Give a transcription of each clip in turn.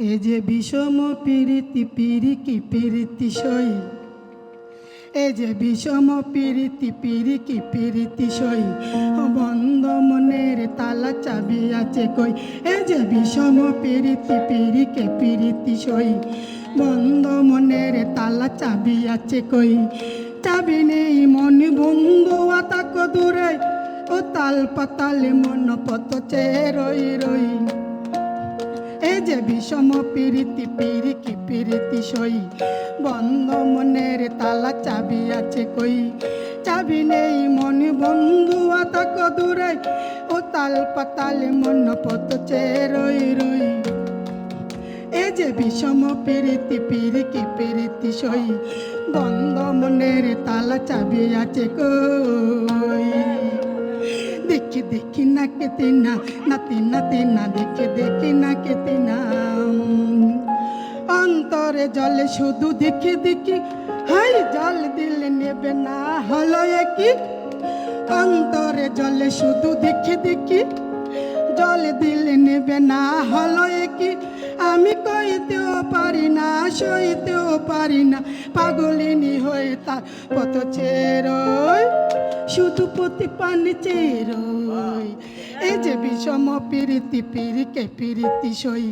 এ যে বিষম পিরিতি পিরিকি পিরিতি সই। এ যে বিষম পিরিতি পিরিকি পিরিতি সই। বন্ধ মনের তালা চাবি আছে কই? এ যে বিষম পিরিতি পিরিকে পিরিতি সই। বন্ধ মনের তালা চাবি আছে কই? চাবি নেই মন বন্ধু আতাক দূরে ও তাল পাতালে মন পত চেয়ে রই রই। বিষম পিরিতি পিরিকি পিরিতি সই। বন্ধ মনের তালা চাবি আছে কই? চাবি নেই মন বন্ধু আতাক দূরে। ও তাল পাতালে মন পত চেয়ে রই রই। এ যে বিষম পিরিতি পিরিকি পিরিতি সই। বন্ধ মনের তালা চাবি আছে কই? দেখি দেখি না কেতে না, নাতি নাতি না দেখে, দেখি না কেতে না। অন্তরে জলে শুধু দেখি দেখি। হাই, জল দিলে নেবে না, হলো কি অন্তরে জলে শুধু দেখি দেখি। জল দিলে নেবে না, হলো কি আমি কইতেও পারি না, সইতেও পারি না, পাগলিনী হয়ে তার কত চেরোয় শুধু প্রতি পানি চেরোয় এই যে বিষম পিরিতি, পিরিকে পিরিতি সই।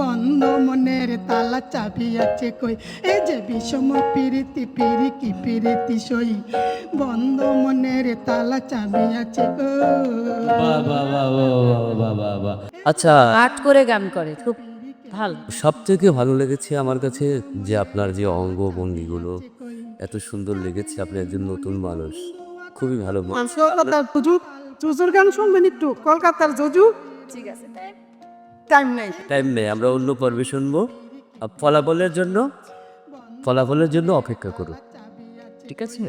বন্ধ মনের তালা চাবি আছে কই? এ যে বিষম পিরিতি পিরি কি পিরিতি সই। বন্ধ মনের তালা চাবি আছে আচ্ছা। আট করে গান করে খুব ভালো। সবথেকে ভালো লেগেছে আমার কাছে যে আপনার যে অঙ্গভঙ্গিগুলো এত সুন্দর লেগেছে আপনি একজন নতুন মানুষ। খুবই ভালো। মানুষ জুজুর গান শুনবেন একটু কলকাতার জজু। ঠিক আছে টাইম নেই। টাইম নেই, আমরা অন্য পর্বে শুনব। ফলাফলের জন্য ফলাফলের জন্য অপেক্ষা করুন। ঠিক আছে?